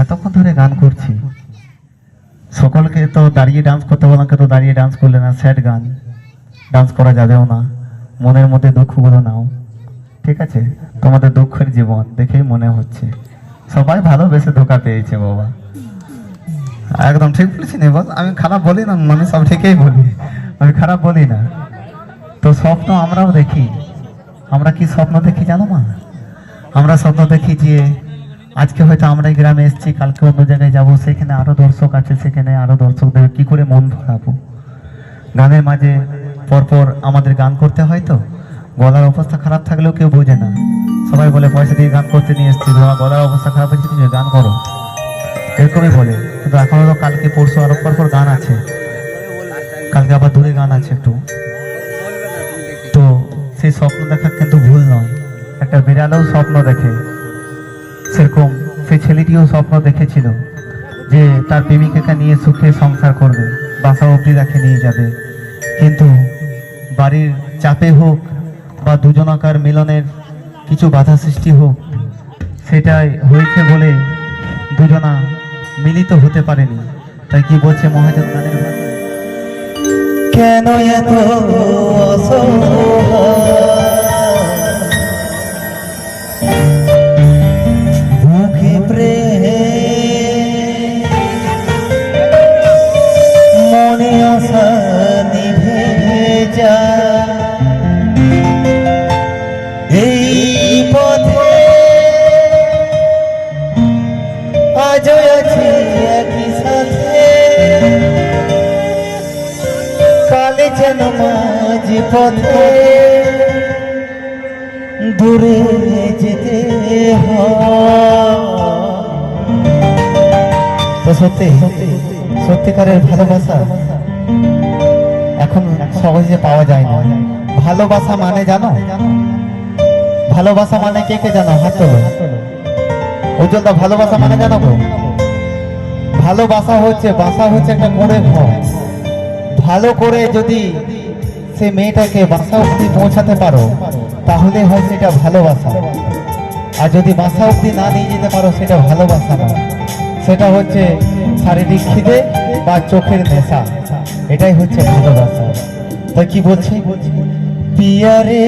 এতক্ষণ ধরে গান করছি। সকলকে তো দাঁড়িয়ে ডান্স করতে বললাম তো দাঁড়িয়ে ডান্স করলে না স্যাড গান। ডান্স করা যাবেও না। মনের মধ্যে দুঃখগুলো নাও। ঠিক আছে? তোমাদের দুঃখের জীবন দেখেই মনে হচ্ছে। সবাই ভালোবেসে ধোকা পেয়েছে, বাবা। একদম ঠিক বলেছি নি বল আমি খারাপ বলি না মানে সব ঠিকই বলি। আমি খারাপ বলি না। তো স্বপ্ন আমরাও দেখি। আমরা কি স্বপ্ন দেখি জানো মা? আমরা স্বপ্ন দেখি যে আজকে হয়তো আমরা এই গ্রামে এসেছি, কালকে অন্য জায়গায় যাব, সেখানে আরও দর্শক আছে, সেখানে আরও দর্শকদের কি করে মন ভরাবো গানের মাঝে পরপর আমাদের গান করতে হয় তো, গলার অবস্থা খারাপ থাকলেও কেউ বোঝে না। সবাই বলে, পয়সা দিয়ে গান করতে নিয়ে এসেছি তোমার গলার অবস্থা খারাপ হয়েছে, তুমি গান করো। এরকমই বলে, কিন্তু এখনও তো কালকে, পরশু আরও পর পর গান আছে। কালকে আবার দূরে গান আছে একটু। তো সেই স্বপ্ন দেখা কিন্তু ভুল নয়। একটা বিড়ালও স্বপ্ন দেখে। সেরকম সেই ছেলেটিও স্বপ্ন দেখেছিল যে তার প্রেমিকাকে নিয়ে সুখে সংসার করবে, বাসা অবধি তাকে নিয়ে যাবে। কিন্তু বাড়ির চাপে হোক বা দুজনাকার মিলনের কিছু বাধা সৃষ্টি হোক, সেটাই হয়েছে বলে দুজনা মিলিত হতে পারেনি। তাই কি বলছে মহাজন কেন এত পথে দূরে যেতে। তো সত্যি সত্যিকারের ভালোবাসা এখন সহজে পাওয়া যায় না। ভালোবাসা মানে জানো? ভালোবাসা মানে কে কে জানো? হাত তোলো। উজ্জ্বলদা ভালোবাসা মানে জানো গো? ভালোবাসা হচ্ছে, বাসা হচ্ছে একটা করে ঘর। ভালো করে যদি সে মেয়েটাকে বাসা অব্দি পৌঁছাতে পারো তাহলে হয় সেটা ভালোবাসা। আর যদি বাসা অব্দি না নিয়ে যেতে পারো, সেটা ভালোবাসা না সেটা হচ্ছে শারীরিক খিদে বা চোখের নেশা। এটাই হচ্ছে ভালোবাসা। তো কি বলছি? পিয়ারে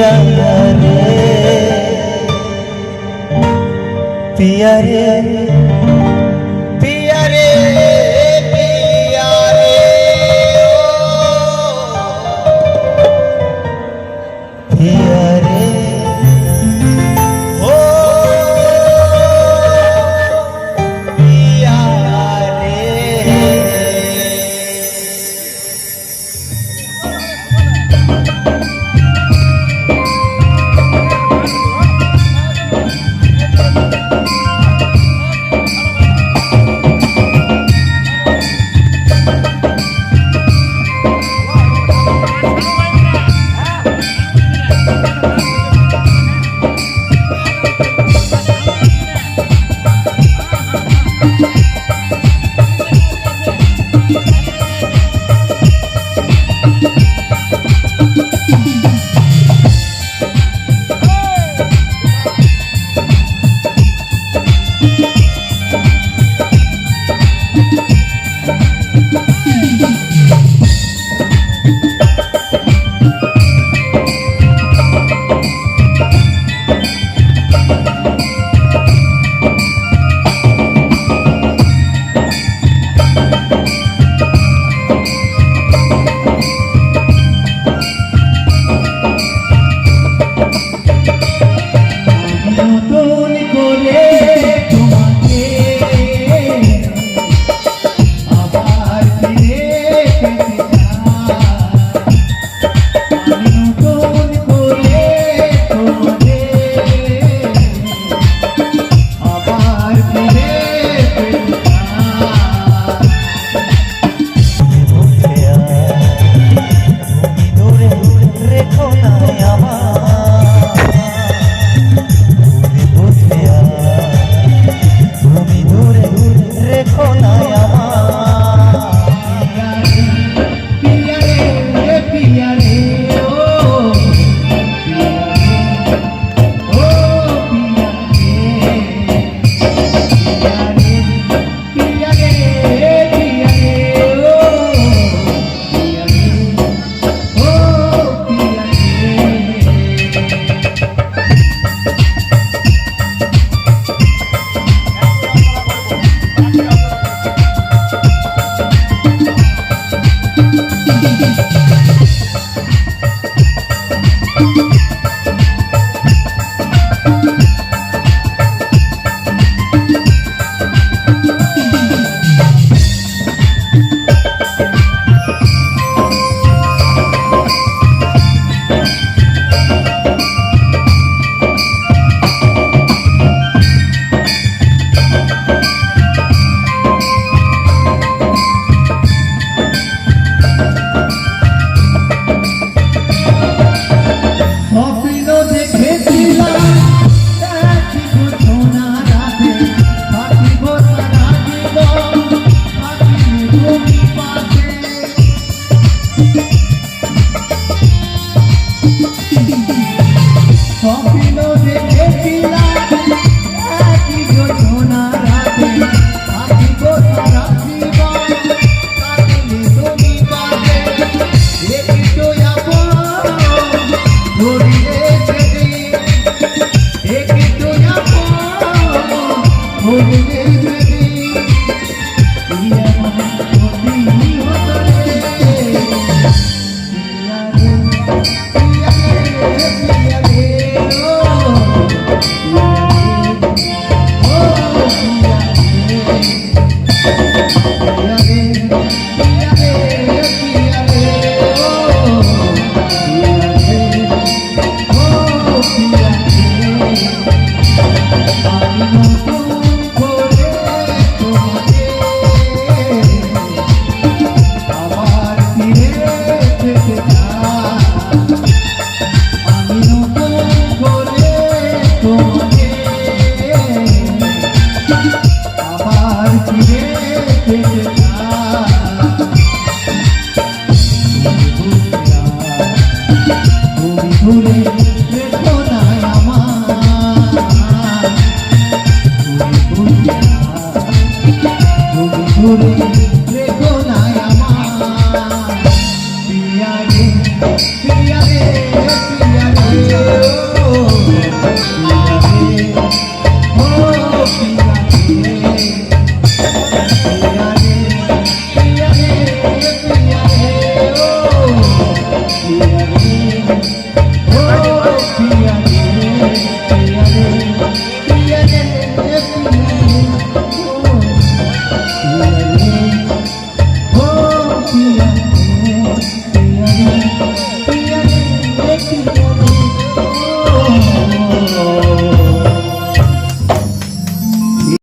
ရတယ်ပြရတယ်